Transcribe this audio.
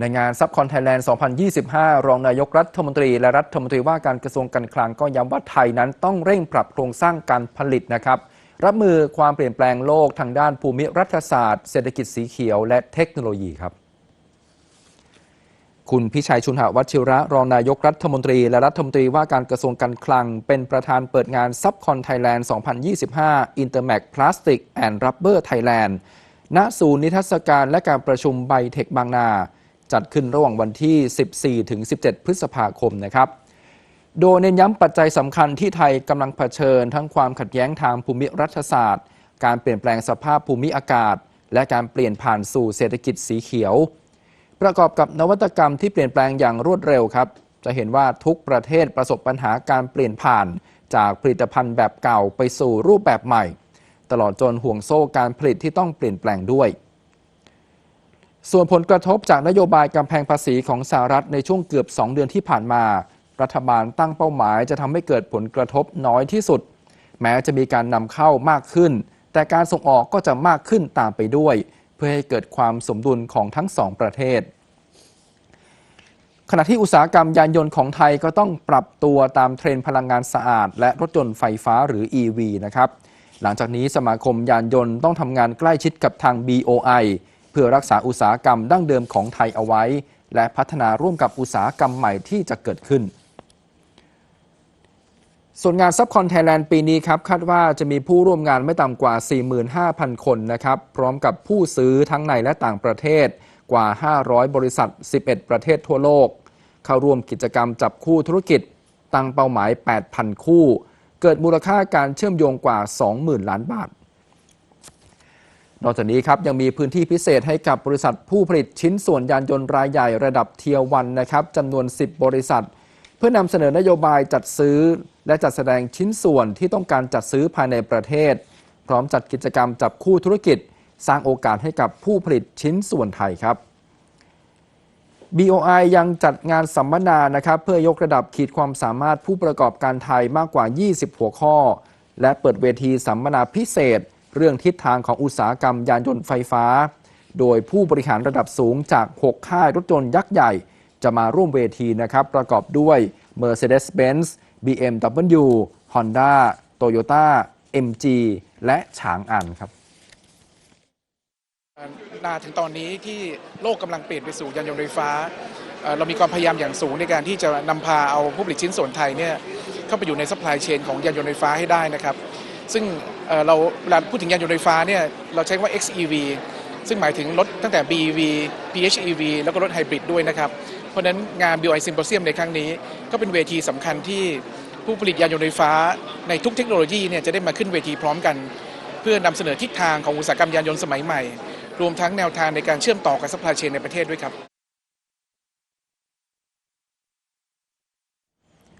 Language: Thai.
ในงานซับคอนไทยแลนด์ 2025 รองนายกรัฐมนตรี และรัฐมนตรีว่าการกระทรวงการคลังก็ย้ำว่าไทยนั้นต้องเร่งปรับโครงสร้างการผลิตนะครับรับมือความเปลี่ยนแปลงโลกทางด้านภูมิรัฐศาสตร์ เศรษฐกิจสีเขียว และเทคโนโลยีครับ คุณพิชัยชุนหวัชิระ รองนายกรัฐมนตรี และรัฐมนตรีว่าการกระทรวงการคลัง เป็นประธานเปิดงานซับคอนไทยแลนด์ 2025 Intermac Plastic and Rubber Thailand ณศูนย์นิทรรศการและการประชุมไบเทคบางนา จัดขึ้นระหว่างวันที่ 14 ถึง 17 พฤษภาคมนะครับโดยเน้นย้ำปัจจัยสำคัญที่ไทยกำลังเผชิญ ทั้งความขัดแย้งทางภูมิรัฐศาสตร์ การเปลี่ยนแปลงสภาพภูมิอากาศ และการเปลี่ยนผ่านสู่เศรษฐกิจสีเขียว ประกอบกับนวัตกรรมที่เปลี่ยนแปลงอย่างรวดเร็วครับ จะเห็นว่าทุกประเทศประสบปัญหาการเปลี่ยนผ่าน จากผลิตภัณฑ์แบบเก่าไปสู่รูปแบบใหม่ ตลอดจนห่วงโซ่การผลิตที่ต้องเปลี่ยนแปลงด้วย ส่วนผลกระทบจากนโยบายกำแพงภาษีของสหรัฐในช่วงเกือบ 2 เดือนที่ผ่านมา รัฐบาลตั้งเป้าหมายจะทำให้เกิดผลกระทบน้อยที่สุด แม้จะมีการนำเข้ามากขึ้น แต่การส่งออกก็จะมากขึ้นตามไปด้วย เพื่อให้เกิดความสมดุลของทั้งสองประเทศ ขณะที่อุตสาหกรรมยานยนต์ของไทยก็ต้องปรับตัวตามเทรนพลังงานสะอาด และรถยนต์ไฟฟ้าหรือ EV นะครับหลังจากนี้สมาคมยานยนต์ต้องทำงานใกล้ชิดกับทาง BOI พื่อรักษาอุตสาหกรรมดั้งเดิมของไทยเอาไว้ และพัฒนาร่วมกับอุตสาหกรรมใหม่ที่จะเกิดขึ้น ส่วนงานซับคอนไทยแลนด์ปีนี้ครับ คาดว่าจะมีผู้ร่วมงานไม่ต่ำกว่า 45,000 คนนะครับ พร้อมกับผู้ซื้อทั้งในและต่างประเทศกว่า 500 บริษัท 11 ประเทศทั่วโลก เข้าร่วมกิจกรรมจับคู่ธุรกิจ ตั้งเป้าหมาย 8,000 คู่ เกิดมูลค่าการเชื่อมโยงกว่า 20,000 ล้านบาท นอกจากนี้ครับยังมีพื้นที่พิเศษให้กับบริษัทผู้ผลิตชิ้นส่วนยานยนต์รายใหญ่ระดับเทียวันนะครับจำนวน 10 บริษัท เพื่อนำเสนอนโยบายจัดซื้อ และจัดแสดงชิ้นส่วนที่ต้องการจัดซื้อภายในประเทศ พร้อมจัดกิจกรรมจับคู่ธุรกิจ สร้างโอกาสให้กับผู้ผลิตชิ้นส่วนไทยครับ BOI ยังจัดงานสัมมนานะครับเพื่อยกระดับขีดความสามารถผู้ประกอบการไทยมากกว่า 20 หัวข้อ และเปิดเวทีสัมมนาพิเศษ เรื่องทิศทางของอุตสาหกรรมยานยนต์ไฟฟ้า โดยผู้บริหารระดับสูงจาก 6 ค่ายรถยนต์ยักษ์ใหญ่ จะมาร่วมเวทีนะครับ ประกอบด้วย Mercedes-Benz BMW Honda Toyota MG และฉางอันครับนาถึงตอนนี้ที่โลกกำลังเปลี่ยนไปสู่ยานยนต์ไฟฟ้าเอ่อเรามีความพยายามอย่างสูงในการที่จะนำพาเอาผู้ผลิตชิ้นส่วนไทยเนี่ยเข้าไปอยู่ในซัพพลายเชนของยานยนต์ไฟฟ้าให้ได้นะครับ ซึ่งเราเวลาพูดถึงยานยนต์ไฟฟ้าเนี่ยเราใช้ว่า XEV ซึ่งหมายถึงรถตั้งแต่ BEV PHEV แล้วก็รถไฮบริดด้วยนะครับ เพราะฉะนั้นงาน BOI Symposium ในครั้งนี้ ก็เป็นเวทีสำคัญที่ผู้ผลิตยานยนต์ไฟฟ้าในทุกเทคโนโลยีเนี่ยจะได้มาขึ้นเวทีพร้อมกัน เพื่อนำเสนอทิศทางของอุตสาหกรรมยานยนต์สมัยใหม่ รวมทั้งแนวทางในการเชื่อมต่อกับซัพพลายเชนในประเทศด้วยครับ